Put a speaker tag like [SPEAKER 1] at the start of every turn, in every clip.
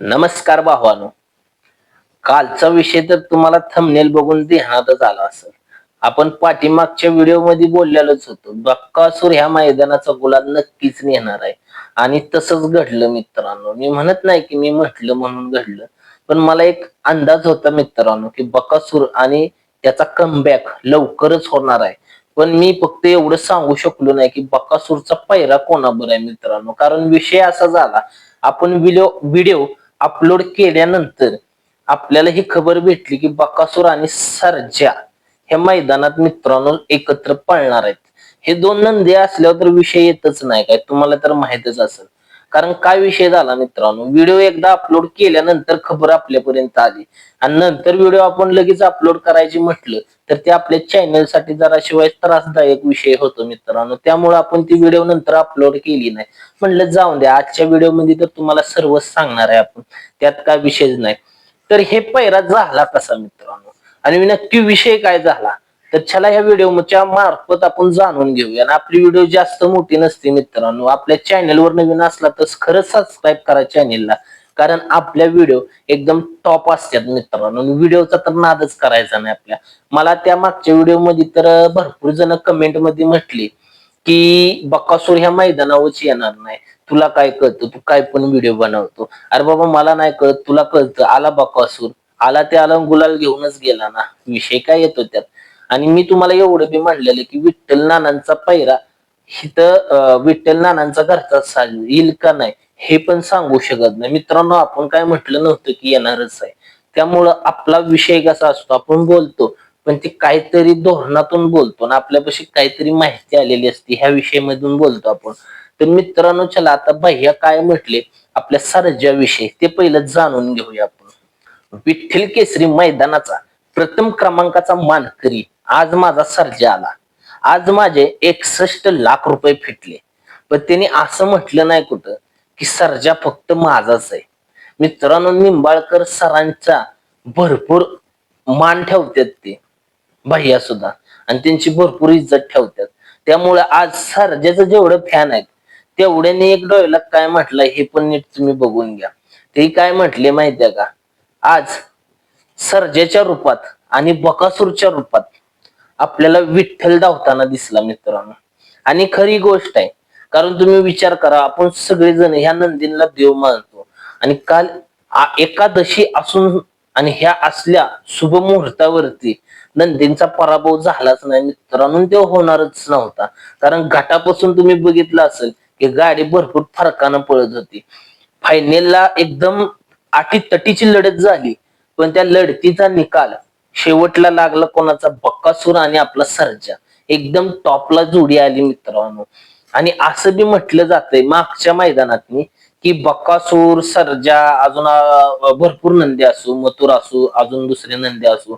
[SPEAKER 1] नमस्कार भावानो. कालचा विषय तर तुम्हाला थंबनेल बघून ध्यानातच आला असेल. आपण पाठीमागच्या व्हिडिओमध्ये बोललेलोच होतो बक्कासूर ह्या मैदानाचा गुलाल नक्कीच नेणार आहे. आणि तसंच घडलं मित्रांनो. मी म्हणत नाही की मी म्हटलं म्हणून घडलं पण मला एक अंदाज होता मित्रांनो की बकासूर आणि त्याचा कमबॅक लवकरच होणार आहे. पण मी फक्त एवढं सांगू शकलो नाही की बकासूरचा पैरा कोणाबर आहे मित्रांनो. कारण विषय असा झाला आपण व्हिडिओ व्हिडिओ अपलोड केल्यानंतर आपल्याला ही खबर भेटली की बकासूर आणि सरज्या हे मैदानात मित्रांनो एकत्र पळणार आहेत. हे दोन नंदी असल्यावर तर विषय येतच नाही काय तुम्हाला तर माहितच असेल. कारण काय विषय झाला मित्रांनो? व्हिडिओ एकदा अपलोड केल्यानंतर खबर आपल्यापर्यंत आली. आणि नंतर व्हिडिओ आपण लगेच अपलोड करायची म्हटलं तर ते आपल्या चॅनलसाठी जरा शिवाय त्रासदायक विषय होतो मित्रांनो. त्यामुळे आपण ती व्हिडिओ नंतर अपलोड केली नाही. म्हणलं जाऊन द्या आजच्या व्हिडिओमध्ये तर तुम्हाला सर्वच सांगणार आहे आपण. त्यात काय विषयच नाही. तर हे पैरा झाला कसा मित्रांनो. आणि नक्की विषय काय झाला? तर चला ह्या व्हिडिओच्या मार्फत आपण जाणून घेऊया. आणि आपली व्हिडिओ जास्त मोठी नसते मित्रांनो आपल्या चॅनेलवर नवीन असला तर खरंच सबस्क्राईब करा चॅनेलला कारण आपल्या व्हिडिओ एकदम टॉप असतात मित्रांनो व्हिडिओचा तर नादच करायचा नाही आपल्या. मला त्या मागच्या व्हिडिओमध्ये तर भरपूर जण कमेंटमध्ये म्हटले की बकासूर ह्या मैदानावरच येणार नाही. तुला काय कळतं? तू काय पण व्हिडिओ बनवतो. अरे बाबा मला नाही कळत. तुला कळतं? आला बकासूर. आला ते आला गुलाल घेऊनच गेला ना. विषय काय येतो त्यात? आणि मी तुम्हाला एवढं बी म्हणलेलं की विठ्ठल नानांचा पैरा इथं विठ्ठल नानांचा घरचा साज येईल का नाही हे पण सांगू शकत नाही. मित्रांनो आपण काय म्हटलं नव्हतं की येणारच आहे. त्यामुळं आपला विषय कसा असतो आपण बोलतो पण ते काहीतरी धोरणातून बोलतो ना आपल्यापाशी काहीतरी माहिती आलेली असते ह्या विषयामधून बोलतो आपण. तर मित्रांनो चला आता भैया काय म्हटले आपल्या सरजाविषयी ते पहिलं जाणून घेऊया आपण. विठ्ठल केसरी मैदानाचा प्रथम क्रमांकाचा मानकरी आज माझा सर्जा आला. आज माझे एकसष्ट लाख रुपये फिटले. पण त्यांनी असं म्हटलं नाही कुठं की सर्जा फक्त माझाच आहे. मित्रांनो निंबाळकर सरांचा भरपूर मान ठेवतात ते. भैया सुद्धा. आणि त्यांची भरपूर इज्जत ठेवतात. त्यामुळे आज सर्जाचं जेवढं फॅन आहेत तेवढ्याने एक डोळ्याला काय म्हटलंय हे पण नीट तुम्ही बघून घ्या. ते काय म्हटले माहितीये का? आज सर्जेच्या रूपात आणि बकासूरच्या रूपात आपल्याला विठ्ठल धावताना दिसला मित्रांनो. आणि खरी गोष्ट आहे कारण तुम्ही विचार करा आपण सगळेजण ह्या नंदींना देव मानतो. आणि काल एकादशी असून आणि ह्या असल्या शुभ मुहूर्तावरती नंदींचा पराभव झालाच नाही मित्रांनो तो होणारच नव्हता. कारण घाटापासून तुम्ही बघितलं असेल की गाडी भरपूर फरकानं पळत होती. फायनलला एकदम आटी तटीची लढत झाली पण त्या लढतीचा निकाल शेवटला लागला कोणाचा बक्कासूर आणि आपला सर्जा. एकदम टॉपला जोडी आली मित्रांनो. आणि असं बी म्हटलं जातंय मागच्या मैदानात की बक्कासूर सर्जा अजून भरपूर नंदी असू मथुर असू अजून दुसरे नंदी असू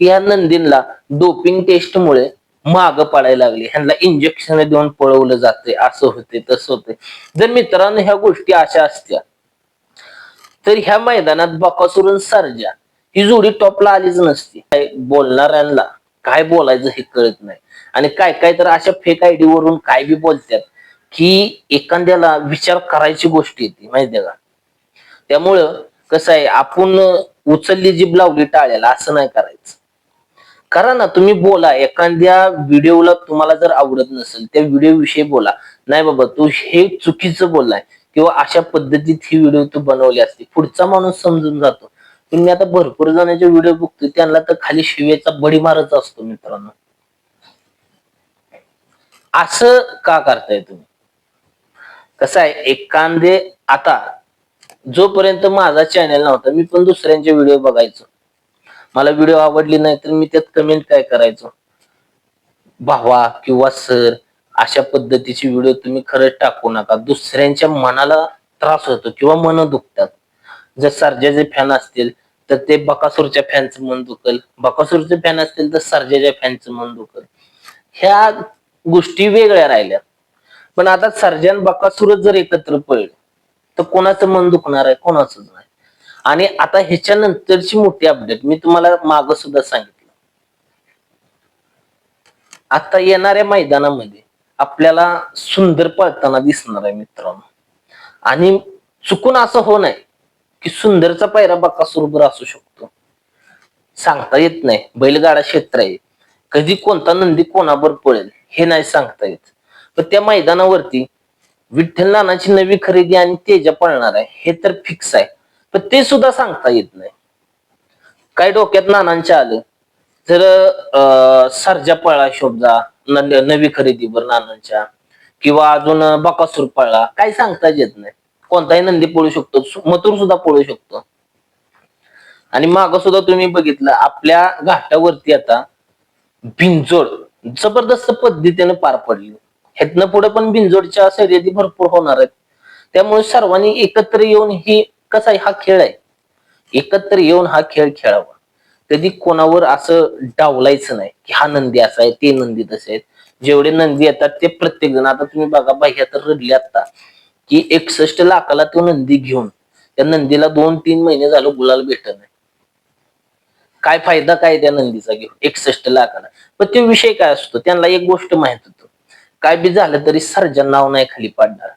[SPEAKER 1] या नंदींना डोपिंग टेस्टमुळे माग पडायला लागली. ह्यांना इंजेक्शन देऊन पळवलं जाते असं होते तसं होते जर मित्रांनो ह्या गोष्टी अशा असत्या तर ह्या मैदानात बकासूर सर्जा ही जोडी टॉपला आलीच नसती. काय बोलणाऱ्यांना काय बोलायचं हे कळत नाही. आणि काय काय तर अशा फेक आयडी वरून काय बी बोलतात की एखाद्याला विचार करायची गोष्ट येते माहितीये का? त्यामुळं कसं आहे आपण उचलली जीभ लावली टाळ्याला असं नाही करायचं. करा ना तुम्ही बोला. एखाद्या व्हिडिओला तुम्हाला जर आवडत नसेल त्या व्हिडिओ विषयी बोला. नाही बाबा तू हे चुकीचं बोललाय किंवा अशा पद्धतीत ही व्हिडिओ तू बनवली असते पुढचा माणूस समजून जातो. तुम्ही आता भरपूर जणांचे व्हिडिओ बघतोय त्यांना तर खाली शिवेचा बडी मारच असतो मित्रांनो. असं का करताय तुम्ही? कसं आहे एखादे आता जोपर्यंत माझा चॅनल नव्हता मी पण दुसऱ्यांचे व्हिडिओ बघायचो. मला व्हिडिओ आवडली नाही तर मी त्यात कमेंट काय करायचो? भावा किंवा सर अशा पद्धतीची व्हिडिओ तुम्ही खरंच टाकू नका. दुसऱ्यांच्या मनाला त्रास होतो किंवा मन दुखतात. जर सर्जाचे फॅन असतील तर ते बकासूरच्या फॅनचं मन दुखल. बकासूरचे फॅन असतील तर सर्जाच्या फॅनचं मन दुखल. ह्या गोष्टी वेगळ्या राहिल्या पण आता सर्जन बकासूरच जर एकत्र पळले तर कोणाचं मन दुखणार आहे कोणाचंच नाही. आणि आता ह्याच्या नंतरची मोठी अपडेट मी तुम्हाला माग सुद्धा सांगितलं. आता येणाऱ्या मैदानामध्ये आपल्याला सुंदर पळताना दिसणार आहे मित्रांनो. आणि चुकून असं हो नाही. की सुंदरचा पायरा बकासूर असू शकतो. सांगता येत नाही. बैलगाडा क्षेत्र आहे. कधी कोणता नंदी कोणावर पळेल हे नाही सांगता येत. पण त्या मैदानावरती विठ्ठल नानाची नवी खरेदी आणि तेजा पळणार आहे हे तर फिक्स आहे. पण ते सुद्धा सांगता येत नाही. काय डोक्यात नानांच्या आलं? तर अं, पळला शोभजा न- नवी खरेदीवर नानांच्या. किंवा अजून बकासूर पळला काय सांगता येत नाही. कोणताही नंदी पळू शकतो मथुर सुद्धा पळू शकतो. आणि माग सुद्धा तुम्ही बघितलं आपल्या घाटावरती आता भिंजोड जबरदस्त पद्धतीने पार पडली. ह्यातनं पुढे पण भिंजोडच्या शर्यती भरपूर होणार आहेत. त्यामुळे सर्वांनी एकत्र येऊन ही कसा आहे हा खेळ आहे? एकत्र येऊन हा खेळ खेळावा. कधी कोणावर असं डावलायचं नाही की हा नंदी असा आहे ते नंदी तसे आहेत. जेवढे नंदी येतात ते प्रत्येक जण आता तुम्ही बघा बाह्या तर रडले आता की एकसष्ट लाखाला तो नंदी घेऊन त्या नंदीला दोन तीन महिने झालं गुलाल भेटत नाही. काय फायदा काय त्या नंदीचा घेऊन एकसष्ट लाखाला? पण तो विषय काय असतो? त्यांना एक गोष्ट माहीत होतो. काय बी झालं तरी सर्जा नाव नाही खाली पाडणार.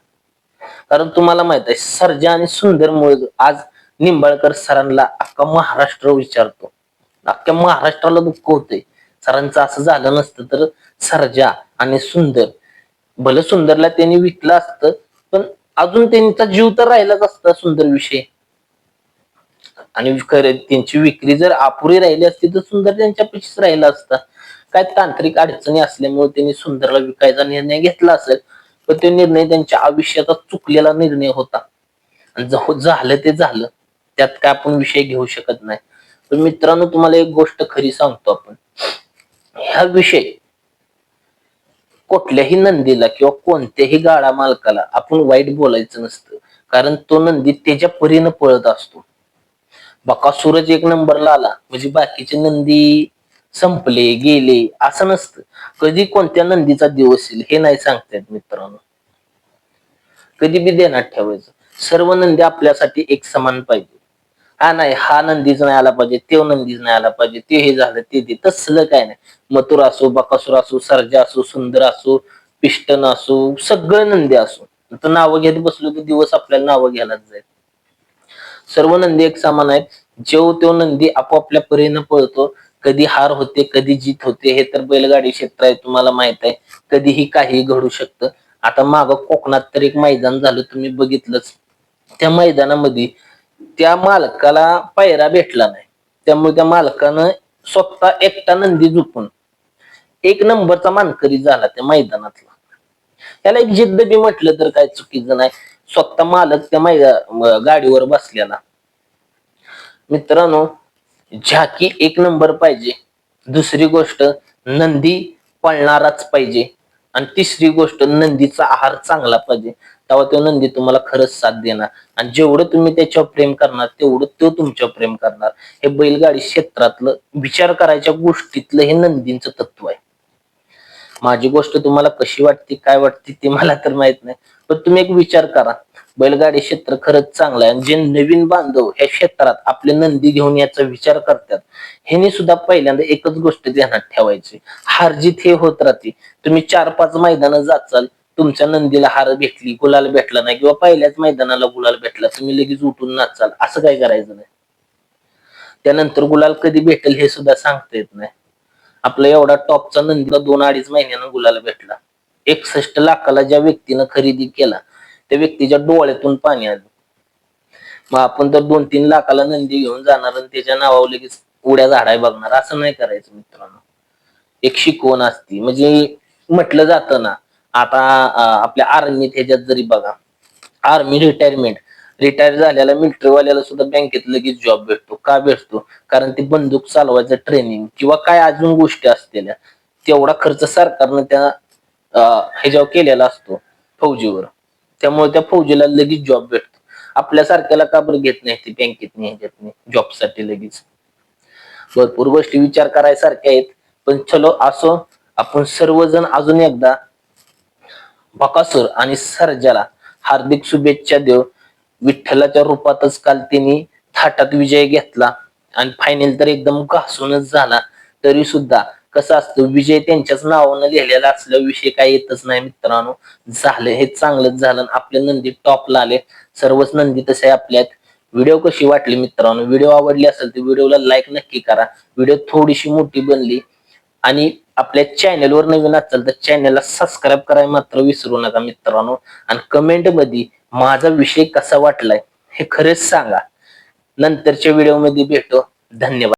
[SPEAKER 1] कारण तुम्हाला माहीत आहे सर्जा आणि सुंदर मुळे आज निंबाळकर सरांना अख्खा महाराष्ट्र विचारतो. अख्ख्या महाराष्ट्राला दुःख होतंय. सरांचं असं झालं नसतं तर सर्जा आणि सुंदर भलं सुंदरला त्यांनी विकलं असतं पण अजून त्यांचा जीव तर राहिलाच असता सुंदर विषय. आणि खरे त्यांची विक्री जर अपुरी राहिली असती तर सुंदर त्यांच्या पेक्षाच राहिला असता. काय तांत्रिक अडचणी असल्यामुळे त्यांनी सुंदरला विकायचा निर्णय घेतला असेल पण तो निर्णय त्यांच्या आयुष्याचा चुकलेला निर्णय होता. आणि जो हो, झालं ते झालं त्यात काय आपण विषय घेऊ शकत नाही. तर मित्रांनो तुम्हाला एक गोष्ट खरी सांगतो आपण. ह्या विषय कुठल्याही नंदीला किंवा कोणत्याही गाळा मालकाला आपण वाईट बोलायचं नसतं. कारण तो नंदी त्याच्या परीनं पळत असतो. बकासूरच एक नंबरला आला. म्हणजे बाकीचे नंदी संपले गेले असं नसतं. कधी कोणत्या नंदीचा दिवस येईल हे नाही सांगता येत मित्रांनो. कधी बी देण्यात ठेवायचं. सर्व नंदी आपल्यासाठी एक समान पाहिजे. हा नाही हा नंदीच नाही आला पाहिजे तो नंदीच नाही आला पाहिजे ते हे झालं ते ते तसलं काय नाही. मथुर असो बकासूर असो सर्जा असो सुंदर असो पिष्टन असो सगळं नंदी असो. तर नावं घेत बसलो तर दिवस आपल्याला नावं घ्यायलाच जाईल सर्व नंदी एक समान आहेत. जेव तो नंदी आपापल्या परीनं पळतो. कधी हार होते कधी जीत होते हे तर बैलगाडी क्षेत्र आहे तुम्हाला माहीत आहे. कधीही काही घडू शकतं. आता माग कोकणात तर एक मैदान झालं तुम्ही बघितलंच. त्या मैदानामध्ये त्या मालकाला पायरा भेटला नाही. त्यामुळे त्या मालकानं स्वतः एकटा नंदी झुकून एक नंबरचा मानकरी झाला त्या मैदानातला. त्याला एक जिद्द बी म्हटलं तर काय चुकीचं नाही. स्वतः मालक त्या मैदा गाडीवर बसलेला. मित्रांनो झाकी एक नंबर पाहिजे. दुसरी गोष्ट नंदी पळणाराच पाहिजे. आणि तिसरी गोष्ट नंदीचा आहार चांगला पाहिजे. तेव्हा तो नंदी तुम्हाला खरंच साथ देणार. आणि जेवढं तुम्ही त्याच्यावर प्रेम करणार तेवढं तो तुमच्यावर प्रेम करणार. हे बैलगाडी क्षेत्रातलं विचार करायच्या गोष्टीतलं हे नंदींचं तत्व आहे. माझी गोष्ट तुम्हाला कशी वाटते काय वाटते ते मला तर माहीत नाही. पण तुम्ही एक विचार करा. बैलगाडी क्षेत्र खरंच चांगलं आहे. आणि जे नवीन बांधव ह्या क्षेत्रात आपले नंदी घेऊन याचा विचार करतात ह्याने सुद्धा पहिल्यांदा एकच गोष्ट ध्यानात ठेवायची. हार जीत हे होत राहते. तुम्ही चार पाच मैदानं जाचाल तुमच्या नंदीला हार भेटली गुलाल भेटला नाही किंवा पहिल्याच मैदानाला गुलाल भेटला तुम्ही लगेच उठून नाचाल. असं काय करायचं नाही. त्यानंतर गुलाल कधी भेटेल हे सुद्धा सांगता येत नाही. आपला एवढा टॉपचा नंदीला दोन अडीच महिन्यानं गुलाला भेटला. एकसष्ट लाखाला ज्या व्यक्तीनं खरेदी केला त्या व्यक्तीच्या डोळ्यातून पाणी आलं. मग आपण तर दोन तीन लाखाला नंदी घेऊन जाणार आणि त्याच्या नावावर लगेच उड्या झाडाय बघणार. असं नाही करायचं मित्रांनो. एक शिकवण असती. म्हणजे म्हटलं जातं ना आता आपल्या आर्मीत ह्याच्यात जरी बघा आर्मी रिटायरमेंट रिटायर झालेला मिलिटरीवाल्याला सुद्धा बँकेत लगेच जॉब भेटतो. का भेटतो? कारण ते बंदूक चालवायचं ट्रेनिंग किंवा काय अजून गोष्टी असलेल्या तेवढा खर्च सरकारनं त्या हेजाव ह्याच्यावर केलेला असतो फौजीवर. त्यामुळे त्या फौजीला लगेच जॉब भेटतो. आपल्यासारख्याला का बरं घेत नाही ते बँकेत नाही ह्याच्यात नाही जॉबसाठी लगेच? भरपूर गोष्टी विचार करायसारख्या आहेत. पण चलो असो आपण सर्वजण अजून एकदा बकासूर आणि सर्जाला हार्दिक शुभेच्छा देव विठ्ठलाच्या रूपातच काल त्यांनी थाटात विजय घेतला. आणि फायनल तर एकदम घासूनच झाला. तरी सुद्धा कसं असतं विजय त्यांच्याच नावानं लिहिलेला असल्या विषय काय येतच नाही मित्रांनो. झालं हे चांगलंच झालं. आपले नंदी टॉपला आले. सर्वच नंदी तसे आपल्यात व्हिडिओ कशी वाटली मित्रांनो? व्हिडिओ आवडली असेल तर व्हिडिओला लाईक नक्की करा. व्हिडिओ थोडीशी मोठी बनली. आणि आपल्या चॅनलवर नवीन असेल तर चॅनलला सबस्क्राईब करायला मात्र विसरू नका मित्रांनो. आणि कमेंटमध्ये माझा विषय कसा वाटलाय हे खरेच सांगा. नंतरच्या व्हिडिओमध्ये भेटू. धन्यवाद.